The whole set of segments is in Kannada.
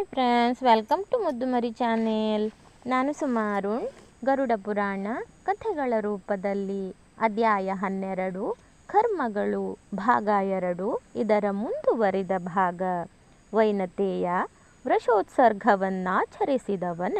Hi friends, welcome to Muddumari channel. ನಾನು ಸುಮಾರುಣ್ ಗರುಡ ಪುರಾಣ, ಕಥೆಗಳ ರೂಪದಲ್ಲಿ ಅಧ್ಯಾಯ ಹನ್ನೆರಡು, ಕರ್ಮಗಳು, ಭಾಗ ಎರಡು, ಇದರ ಮುಂದುವರಿದ ಭಾಗ. ವೈನತೆಯ ವೃಷೋತ್ಸರ್ಗವನ್ನಾಚರಿಸಿದವನ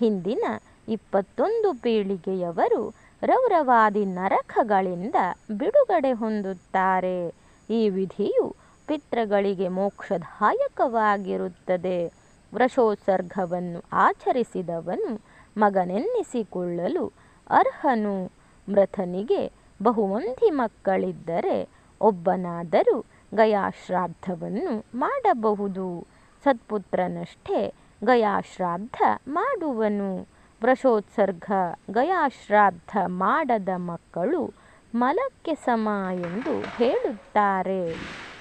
ಹಿಂದಿನ ಇಪ್ಪತ್ತೊಂದು ಪೀಳಿಗೆಯವರು ರೌರವಾದಿ ನರಕಗಳಿಂದ ಬಿಡುಗಡೆ ಹೊಂದುತ್ತಾರೆ. ಈ ವಿಧಿಯು ಪಿತೃಗಳಿಗೆ ಮೋಕ್ಷದಾಯಕವಾಗಿರುತ್ತದೆ. ವೃಷೋತ್ಸರ್ಗವನ್ನು ಆಚರಿಸಿದವನು ಮಗನೆನ್ನಿಸಿಕೊಳ್ಳಲು ಅರ್ಹನು. ಮೃತನಿಗೆ ಬಹುಮಂದಿ ಮಕ್ಕಳಿದ್ದರೆ ಒಬ್ಬನಾದರೂ ಗಯಾಶ್ರಾದ್ದವನ್ನು ಮಾಡಬಹುದು. ಸತ್ಪುತ್ರನಷ್ಟೇ ಗಯಾಶ್ರಾದ್ದ ಮಾಡುವನು. ವೃಷೋತ್ಸರ್ಗ ಗಯಾಶ್ರಾದ್ದ ಮಾಡದ ಮಕ್ಕಳು ಮಲಕ್ಕೆ ಸಮ ಎಂದು ಹೇಳುತ್ತಾರೆ.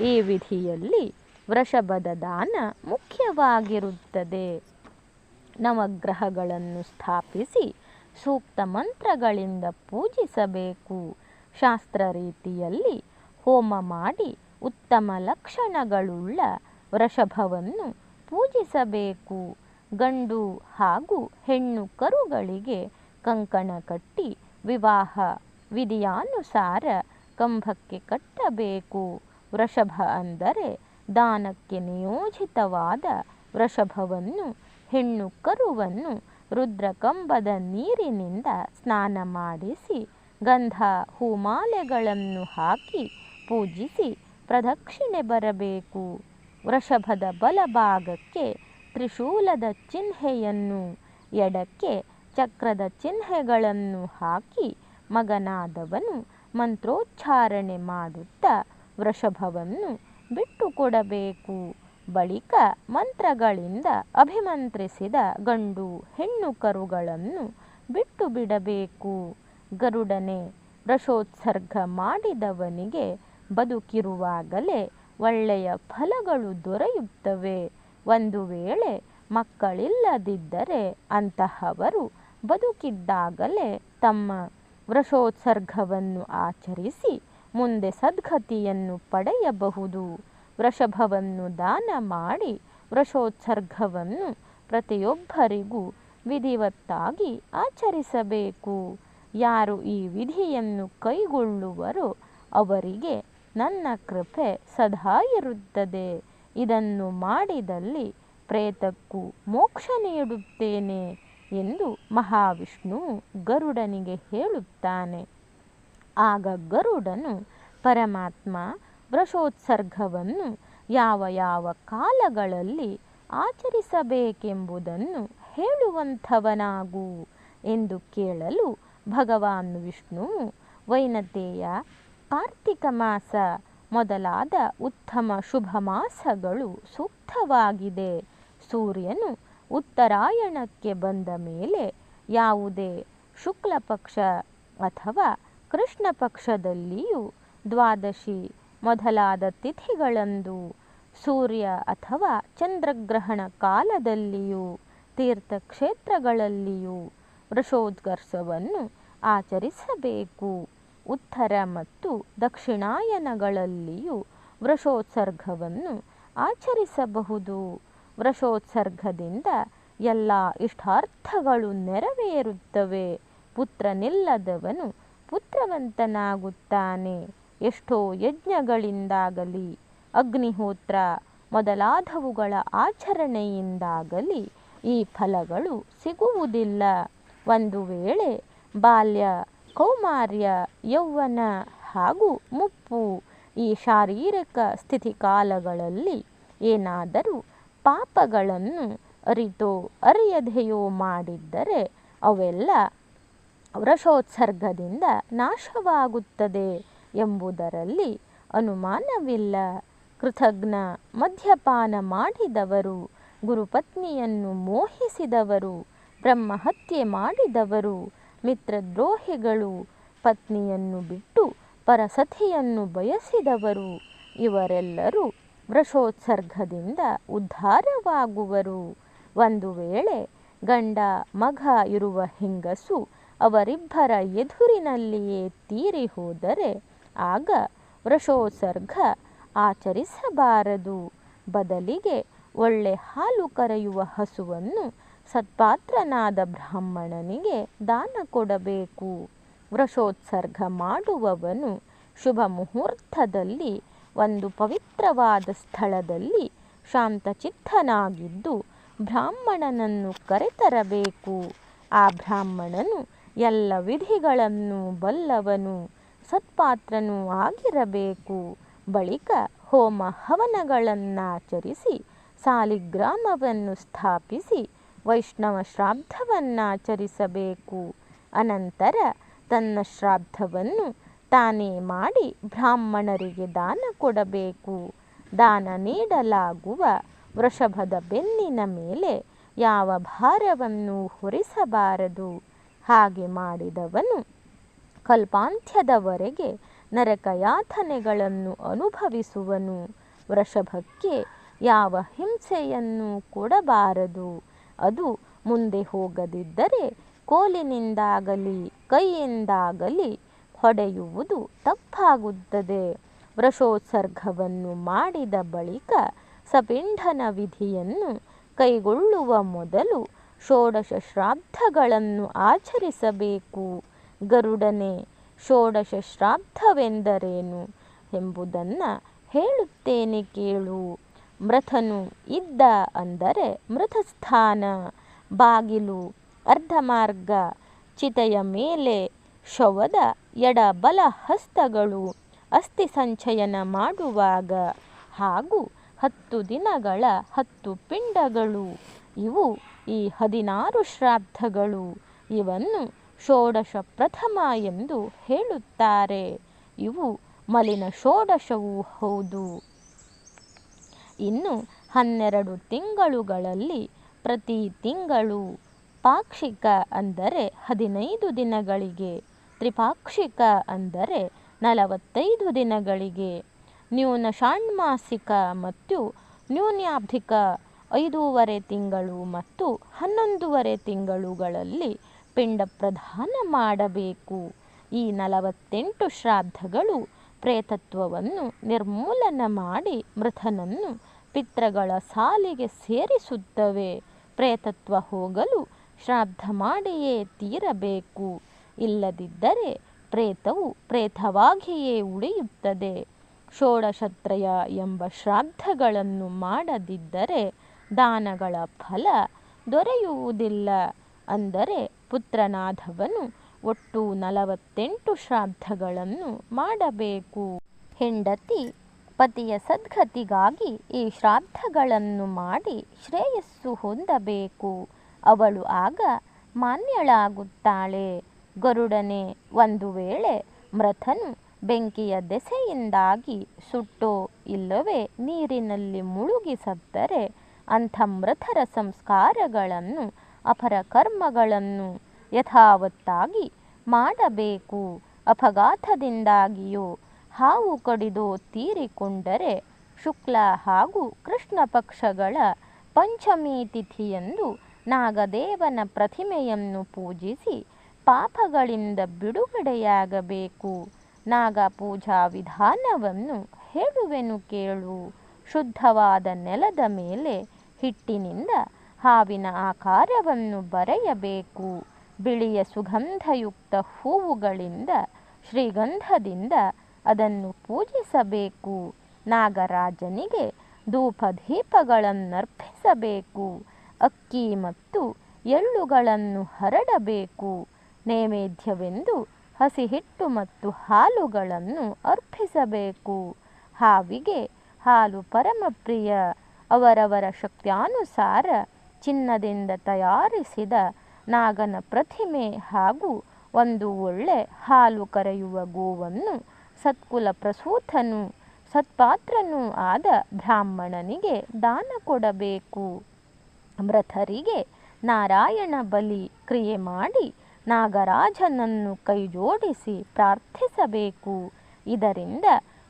ಈ ವಿಧಿಯಲ್ಲಿ ವೃಷಭದ ದಾನ ಮುಖ್ಯವಾಗಿರುತ್ತದೆ. ನವಗ್ರಹಗಳನ್ನು ಸ್ಥಾಪಿಸಿ ಸೂಕ್ತ ಮಂತ್ರಗಳಿಂದ ಪೂಜಿಸಬೇಕು. ಶಾಸ್ತ್ರ ರೀತಿಯಲ್ಲಿ ಹೋಮ ಮಾಡಿ ಉತ್ತಮ ಲಕ್ಷಣಗಳುಳ್ಳ ವೃಷಭವನ್ನು ಪೂಜಿಸಬೇಕು. ಗಂಡು ಹಾಗೂ ಹೆಣ್ಣು ಕರುಗಳಿಗೆ ಕಂಕಣ ಕಟ್ಟಿ ವಿವಾಹ ವಿಧಿಯಾನುಸಾರ ಕಂಬಕ್ಕೆ ಕಟ್ಟಬೇಕು. ವೃಷಭ ಅಂದರೆ ದಾನಕ್ಕೆ ನಿಯೋಜಿತವಾದ ವೃಷಭವನ್ನು, ಹೆಣ್ಣು ಕರುವನ್ನು ರುದ್ರಕಂಬದ ನೀರಿನಿಂದ ಸ್ನಾನ ಮಾಡಿಸಿ ಗಂಧ ಹೂಮಾಲೆಗಳನ್ನು ಹಾಕಿ ಪೂಜಿಸಿ ಪ್ರದಕ್ಷಿಣೆ ಬರಬೇಕು. ವೃಷಭದ ಬಲಭಾಗಕ್ಕೆ ತ್ರಿಶೂಲದ ಚಿಹ್ನೆಯನ್ನು, ಎಡಕ್ಕೆ ಚಕ್ರದ ಚಿಹ್ನೆಗಳನ್ನು ಹಾಕಿ ಮಗನಾದವನು ಮಂತ್ರೋಚ್ಚಾರಣೆ ಮಾಡುತ್ತಾ ವೃಷಭವನ್ನು ಬಿಟ್ಟು ಕೊಡಬೇಕು. ಬಳಿಕ ಮಂತ್ರಗಳಿಂದ ಅಭಿಮಂತ್ರಿಸಿದ ಗಂಡು ಹೆಣ್ಣು ಕರುಗಳನ್ನು ಬಿಟ್ಟು ಬಿಡಬೇಕು. ಗರುಡನೆ, ವೃಷೋತ್ಸರ್ಗ ಮಾಡಿದವನಿಗೆ ಬದುಕಿರುವಾಗಲೇ ಒಳ್ಳೆಯ ಫಲಗಳು ದೊರೆಯುತ್ತವೆ. ಒಂದು ವೇಳೆ ಮಕ್ಕಳಿಲ್ಲದಿದ್ದರೆ ಅಂತಹವರು ಬದುಕಿದ್ದಾಗಲೇ ತಮ್ಮ ವೃಷೋತ್ಸರ್ಗವನ್ನು ಆಚರಿಸಿ ಮುಂದೆ ಸದ್ಗತಿಯನ್ನು ಪಡೆಯಬಹುದು. ವೃಷಭವನ್ನು ದಾನ ಮಾಡಿ ವೃಷೋತ್ಸರ್ಗವನ್ನು ಪ್ರತಿಯೊಬ್ಬರಿಗೂ ವಿಧಿವತ್ತಾಗಿ ಆಚರಿಸಬೇಕು. ಯಾರು ಈ ವಿಧಿಯನ್ನು ಕೈಗೊಳ್ಳುವರೋ ಅವರಿಗೆ ನನ್ನ ಕೃಪೆ ಸದಾ ಇರುತ್ತದೆ. ಇದನ್ನು ಮಾಡಿದಲ್ಲಿ ಪ್ರೇತಕ್ಕೂ ಮೋಕ್ಷ ನೀಡುತ್ತೇನೆ ಎಂದು ಮಹಾವಿಷ್ಣು ಗರುಡನಿಗೆ ಹೇಳುತ್ತಾನೆ. ಆಗ ಗರುಡನು ಪರಮಾತ್ಮ ವೃಷೋತ್ಸರ್ಗವನ್ನು ಯಾವ ಯಾವ ಕಾಲಗಳಲ್ಲಿ ಆಚರಿಸಬೇಕೆಂಬುದನ್ನು ಹೇಳುವಂಥವನಾಗು ಎಂದು ಕೇಳಲು ಭಗವಾನ್ ವಿಷ್ಣುವು ವೈನತೆಯ ಕಾರ್ತಿಕ ಮಾಸ ಮೊದಲಾದ ಉತ್ತಮ ಶುಭ ಮಾಸಗಳು ಸೂಕ್ತವಾಗಿದೆ. ಸೂರ್ಯನು ಉತ್ತರಾಯಣಕ್ಕೆ ಬಂದ ಮೇಲೆ ಯಾವುದೇ ಶುಕ್ಲಪಕ್ಷ ಅಥವಾ ಕೃಷ್ಣ ಪಕ್ಷದಲ್ಲಿಯೂ ದ್ವಾದಶಿ ಮೊದಲಾದ ತಿಥಿಗಳಂದು ಸೂರ್ಯ ಅಥವಾ ಚಂದ್ರಗ್ರಹಣ ಕಾಲದಲ್ಲಿಯೂ ತೀರ್ಥಕ್ಷೇತ್ರಗಳಲ್ಲಿಯೂ ವೃಷೋದ್ಗರ್ಷವನ್ನು ಆಚರಿಸಬೇಕು. ಉತ್ತರ ಮತ್ತು ದಕ್ಷಿಣಾಯನಗಳಲ್ಲಿಯೂ ವೃಷೋತ್ಸರ್ಗವನ್ನು ಆಚರಿಸಬಹುದು. ವೃಷೋತ್ಸರ್ಗದಿಂದ ಎಲ್ಲ ಇಷ್ಟಾರ್ಥಗಳು ನೆರವೇರುತ್ತವೆ. ಪುತ್ರನಿಲ್ಲದವನು ಪುತ್ರವಂತನಾಗುತ್ತಾನೆ. ಎಷ್ಟೋ ಯಜ್ಞಗಳಿಂದಾಗಲಿ, ಅಗ್ನಿಹೋತ್ರ ಮೊದಲಾದವುಗಳ ಆಚರಣೆಯಿಂದಾಗಲಿ ಈ ಫಲಗಳು ಸಿಗುವುದಿಲ್ಲ. ಒಂದು ವೇಳೆ ಬಾಲ್ಯ, ಕೌಮಾರ್ಯ, ಯೌವನ ಹಾಗೂ ಮುಪ್ಪು ಈ ಶಾರೀರಿಕ ಸ್ಥಿತಿಕಾಲಗಳಲ್ಲಿ ಏನಾದರೂ ಪಾಪಗಳನ್ನು ಅರಿತೋ ಅರಿಯದೆಯೋ ಮಾಡಿದ್ದರೆ ಅವೆಲ್ಲ ವೃಷೋತ್ಸರ್ಗದಿಂದ ನಾಶವಾಗುತ್ತದೆ ಎಂಬುದರಲ್ಲಿ ಅನುಮಾನವಿಲ್ಲ. ಕೃತಜ್ಞ ಮದ್ಯಪಾನ ಮಾಡಿದವರು, ಗುರುಪತ್ನಿಯನ್ನು ಮೋಹಿಸಿದವರು, ಬ್ರಹ್ಮಹತ್ಯೆ ಮಾಡಿದವರು, ಮಿತ್ರದ್ರೋಹಿಗಳು, ಪತ್ನಿಯನ್ನು ಬಿಟ್ಟು ಪರಸತಿಯನ್ನು ಬಯಸಿದವರು, ಇವರೆಲ್ಲರೂ ವೃಷೋತ್ಸರ್ಗದಿಂದ ಉದ್ಧಾರವಾಗುವರು. ಒಂದು ವೇಳೆ ಗಂಡ ಮಗ ಇರುವ ಹೆಂಗಸು ಅವರಿಬ್ಬರ ಎದುರಿನಲ್ಲಿಯೇ ತೀರಿ ಹೋದರೆ ಆಗ ವೃಷೋತ್ಸರ್ಗ ಆಚರಿಸಬಾರದು. ಬದಲಿಗೆ ಒಳ್ಳೆ ಹಾಲು ಕರೆಯುವ ಹಸುವನ್ನು ಸತ್ಪಾತ್ರನಾದ ಬ್ರಾಹ್ಮಣನಿಗೆ ದಾನ ಕೊಡಬೇಕು. ವೃಷೋತ್ಸರ್ಗ ಮಾಡುವವನು ಶುಭ ಮುಹೂರ್ತದಲ್ಲಿ ಒಂದು ಪವಿತ್ರವಾದ ಸ್ಥಳದಲ್ಲಿ ಶಾಂತಚಿತ್ತನಾಗಿದ್ದು ಬ್ರಾಹ್ಮಣನನ್ನು ಕರೆತರಬೇಕು. ಆ ಬ್ರಾಹ್ಮಣನು ಎಲ್ಲ ವಿಧಿಗಳನ್ನು ಬಲ್ಲವನು, ಸತ್ಪಾತ್ರನೂ ಆಗಿರಬೇಕು. ಬಳಿಕ ಹೋಮ ಹವನಗಳನ್ನಾಚರಿಸಿ ಸಾಲಿಗ್ರಾಮವನ್ನು ಸ್ಥಾಪಿಸಿ, ವೈಷ್ಣವ ಶ್ರಾದ್ದವನ್ನಾಚರಿಸಬೇಕು. ಅನಂತರ ತನ್ನ ಶ್ರಾದ್ದವನ್ನು ತಾನೇ ಮಾಡಿ ಬ್ರಾಹ್ಮಣರಿಗೆ ದಾನ ಕೊಡಬೇಕು. ದಾನ ನೀಡಲಾಗುವ ವೃಷಭದ ಬೆನ್ನಿನ ಮೇಲೆ ಯಾವ ಭಾರವನ್ನು ಹೊರಿಸಬಾರದು? ಹಾಗೆ ಮಾಡಿದವನು ಕಲ್ಪಾಂತ್ಯದವರೆಗೆ ನರಕಯಾತನೆಗಳನ್ನು ಅನುಭವಿಸುವನು. ವೃಷಭಕ್ಕೆ ಯಾವ ಹಿಂಸೆಯನ್ನು ಕೊಡಬಾರದು. ಅದು ಮುಂದೆ ಹೋಗದಿದ್ದರೆ ಕೋಲಿನಿಂದಾಗಲಿ ಕೈಯಿಂದಾಗಲಿ ಹೊಡೆಯುವುದು ತಪ್ಪಾಗುತ್ತದೆ. ವೃಷೋತ್ಸರ್ಗವನ್ನು ಮಾಡಿದ ಬಳಿಕ ಸಪಿಂಡನ ವಿಧಿಯನ್ನು ಕೈಗೊಳ್ಳುವ ಮೊದಲು ಷೋಡಶ ಶ್ರಾದ್ದಗಳನ್ನು ಆಚರಿಸಬೇಕು. ಗರುಡನೆ ಷೋಡಶ ಶ್ರಾದ್ದವೆಂದರೇನು ಎಂಬುದನ್ನು ಹೇಳುತ್ತೇನೆ ಕೇಳು. ಮೃತನು ಇದ್ದ ಅಂದರೆ ಮೃತಸ್ಥಾನ. ಬಾಗಿಲು, ಅರ್ಧಮಾರ್ಗ, ಚಿತೆಯ ಮೇಲೆ ಶವದ ಎಡ ಬಲ ಹಸ್ತಗಳು ಅಸ್ಥಿ ಸಂಚಯನ ಮಾಡುವಾಗ ಹಾಗೂ ಹತ್ತು ದಿನಗಳ ಹತ್ತು ಪಿಂಡಗಳು. ಇವು ಈ ಹದಿನಾರು ಶ್ರಾದ್ದಗಳು. ಇವನ್ನು ಷೋಡಶ ಪ್ರಥಮ ಎಂದು ಹೇಳುತ್ತಾರೆ. ಇವು ಮಲಿನ ಷೋಡಶವೂ ಹೌದು. ಇನ್ನು ಹನ್ನೆರಡು ತಿಂಗಳುಗಳಲ್ಲಿ ಪ್ರತಿ ತಿಂಗಳು ಪಾಕ್ಷಿಕ ಅಂದರೆ ಹದಿನೈದು ದಿನಗಳಿಗೆ, ತ್ರಿಪಾಕ್ಷಿಕ ಅಂದರೆ ನಲವತ್ತೈದು ದಿನಗಳಿಗೆ ನ್ಯೂನ ಷಾಣ್ಮಾಸಿಕ ಮತ್ತು ನ್ಯೂನ್ಯಾಬ್ಧಿಕ ಐದೂವರೆ ತಿಂಗಳು ಮತ್ತು ಹನ್ನೊಂದೂವರೆ ತಿಂಗಳುಗಳಲ್ಲಿ ಪಿಂಡ ಪ್ರಧಾನ ಮಾಡಬೇಕು. ಈ ನಲವತ್ತೆಂಟು ಶ್ರಾದ್ದಗಳು ಪ್ರೇತತ್ವವನ್ನು ನಿರ್ಮೂಲನ ಮಾಡಿ ಮೃತನನ್ನು ಪಿತೃಗಳ ಸಾಲಿಗೆ ಸೇರಿಸುತ್ತವೆ. ಪ್ರೇತತ್ವ ಹೋಗಲು ಶ್ರಾದ್ದ ಮಾಡಿಯೇ ತೀರಬೇಕು. ಇಲ್ಲದಿದ್ದರೆ ಪ್ರೇತವು ಪ್ರೇತವಾಗಿಯೇ ಉಳಿಯುತ್ತದೆ. ಷೋಡಶತ್ರಯ ಎಂಬ ಶ್ರಾದ್ದಗಳನ್ನು ಮಾಡದಿದ್ದರೆ ದಾನಗಳ ಫಲ ದೊರೆಯುವುದಿಲ್ಲ ಅಂದರೆ ಪುತ್ರನಾದವನು ಒಟ್ಟು ನಲವತ್ತೆಂಟು ಶ್ರಾದ್ದಗಳನ್ನು ಮಾಡಬೇಕು. ಹೆಂಡತಿ ಪತಿಯ ಸದ್ಗತಿಗಾಗಿ ಈ ಶ್ರಾದ್ದಗಳನ್ನು ಮಾಡಿ ಶ್ರೇಯಸ್ಸು ಹೊಂದಬೇಕು. ಅವಳು ಆಗ ಮಾನ್ಯಳಾಗುತ್ತಾಳೆ. ಗರುಡನೆ, ಒಂದು ವೇಳೆ ಮೃತನು ಬೆಂಕಿಯ ದೆಸೆಯಿಂದಾಗಿ ಸುಟ್ಟೋ ಇಲ್ಲವೇ ನೀರಿನಲ್ಲಿ ಮುಳುಗಿ ಸತ್ತರೆ ಅಂಥ ಮೃತರ ಸಂಸ್ಕಾರಗಳನ್ನು ಅಪರ ಕರ್ಮಗಳನ್ನು ಯಥಾವತ್ತಾಗಿ ಮಾಡಬೇಕು. ಅಪಘಾತದಿಂದಾಗಿಯೋ ಹಾವು ಕಡಿದು ತೀರಿಕೊಂಡರೆ ಶುಕ್ಲ ಹಾಗೂ ಕೃಷ್ಣ ಪಕ್ಷಗಳ ಪಂಚಮಿ ತಿಥಿಯಂದು ನಾಗದೇವನ ಪ್ರತಿಮೆಯನ್ನು ಪೂಜಿಸಿ ಪಾಪಗಳಿಂದ ಬಿಡುಗಡೆಯಾಗಬೇಕು. ನಾಗ ಪೂಜಾ ವಿಧಾನವನ್ನು ಹೇಳುವೆನು ಕೇಳು. ಶುದ್ಧವಾದ ನೆಲದ ಮೇಲೆ ಹಿಟ್ಟಿನಿಂದ ಹಾವಿನ ಆಕಾರವನ್ನು ಬರೆಯಬೇಕು. ಬಿಳಿಯ ಸುಗಂಧಯುಕ್ತ ಹೂವುಗಳಿಂದ, ಶ್ರೀಗಂಧದಿಂದ ಅದನ್ನು ಪೂಜಿಸಬೇಕು. ನಾಗರಾಜನಿಗೆ ಧೂಪದೀಪಗಳನ್ನರ್ಪಿಸಬೇಕು. ಅಕ್ಕಿ ಮತ್ತು ಎಳ್ಳುಗಳನ್ನು ಹರಡಬೇಕು. ನೈವೇದ್ಯವೆಂದು ಹಸಿಹಿಟ್ಟು ಮತ್ತು ಹಾಲುಗಳನ್ನು ಅರ್ಪಿಸಬೇಕು. ಹಾವಿಗೆ ಹಾಲು ಪರಮಪ್ರಿಯ. ಅವರವರ ಶಕ್ತ್ಯಾನುಸಾರ ಚಿನ್ನದಿಂದ ತಯಾರಿಸಿದ ನಾಗನ ಪ್ರತಿಮೆ ಹಾಗೂ ಒಂದು ಒಳ್ಳೆ ಹಾಲು ಕರೆಯುವ ಗೋವನ್ನು ಸತ್ಕುಲ ಪ್ರಸೂತನು, ಸತ್ಪಾತ್ರನೂ ಆದ ಬ್ರಾಹ್ಮಣನಿಗೆ ದಾನ ಕೊಡಬೇಕು. ಮೃತರಿಗೆ ನಾರಾಯಣ ಬಲಿ ಕ್ರಿಯೆ ಮಾಡಿ ನಾಗರಾಜನನ್ನು ಕೈಜೋಡಿಸಿ ಪ್ರಾರ್ಥಿಸಬೇಕು. ಇದರಿಂದ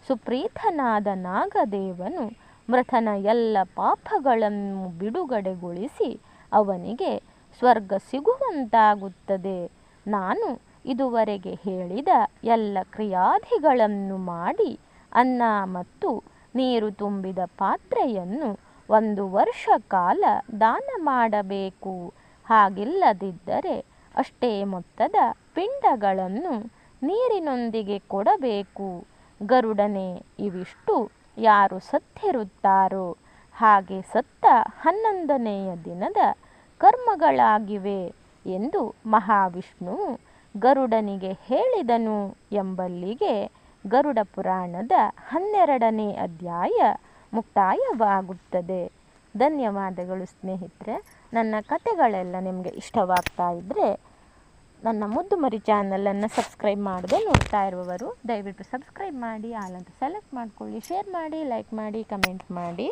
ಸುಪ್ರೀತನಾದ ನಾಗದೇವನು ಮೃತನ ಎಲ್ಲ ಪಾಪಗಳನ್ನು ಬಿಡುಗಡೆಗೊಳಿಸಿ ಅವನಿಗೆ ಸ್ವರ್ಗ ಸಿಗುವಂತಾಗುತ್ತದೆ. ನಾನು ಇದುವರೆಗೆ ಹೇಳಿದ ಎಲ್ಲ ಕ್ರಿಯಾಧಿಗಳನ್ನು ಮಾಡಿ ಅನ್ನ ಮತ್ತು ನೀರು ತುಂಬಿದ ಪಾತ್ರೆಯನ್ನು ಒಂದು ವರ್ಷ ಕಾಲ ದಾನ ಮಾಡಬೇಕು. ಹಾಗಿಲ್ಲದಿದ್ದರೆ ಅಷ್ಟೇ ಮೊತ್ತದ ಪಿಂಡಗಳನ್ನು ನೀರಿನೊಂದಿಗೆ ಕೊಡಬೇಕು. ಗರುಡನೇ, ಇವಿಷ್ಟು ಯಾರು ಸತ್ತಿರುತ್ತಾರೋ ಹಾಗೆ ಸತ್ತ ಹನ್ನೊಂದನೆಯ ದಿನದ ಕರ್ಮಗಳಾಗಿವೆ ಎಂದು ಮಹಾವಿಷ್ಣು ಗರುಡನಿಗೆ ಹೇಳಿದನು ಎಂಬಲ್ಲಿಗೆ ಗರುಡ ಪುರಾಣದ ಹನ್ನೆರಡನೇ ಅಧ್ಯಾಯ ಮುಕ್ತಾಯವಾಗುತ್ತದೆ. ಧನ್ಯವಾದಗಳು ಸ್ನೇಹಿತರೆ. ನನ್ನ ಕತೆಗಳೆಲ್ಲ ನಿಮಗೆ ಇಷ್ಟವಾಗ್ತಾ ಇದ್ದರೆ ನನ್ನ ಮುದ್ದು ಮರಿ ಚಾನಲನ್ನು ಸಬ್ಸ್ಕ್ರೈಬ್ ಮಾಡದೆ ನೋಡ್ತಾ ಇರುವವರು, ದಯವಿಟ್ಟು ಸಬ್ಸ್ಕ್ರೈಬ್ ಮಾಡಿ ಆಲಂತ ಸೆಲೆಕ್ಟ್ ಮಾಡಿಕೊಳ್ಳಿ ಶೇರ್ ಮಾಡಿ ಲೈಕ್ ಮಾಡಿ ಕಮೆಂಟ್ ಮಾಡಿ.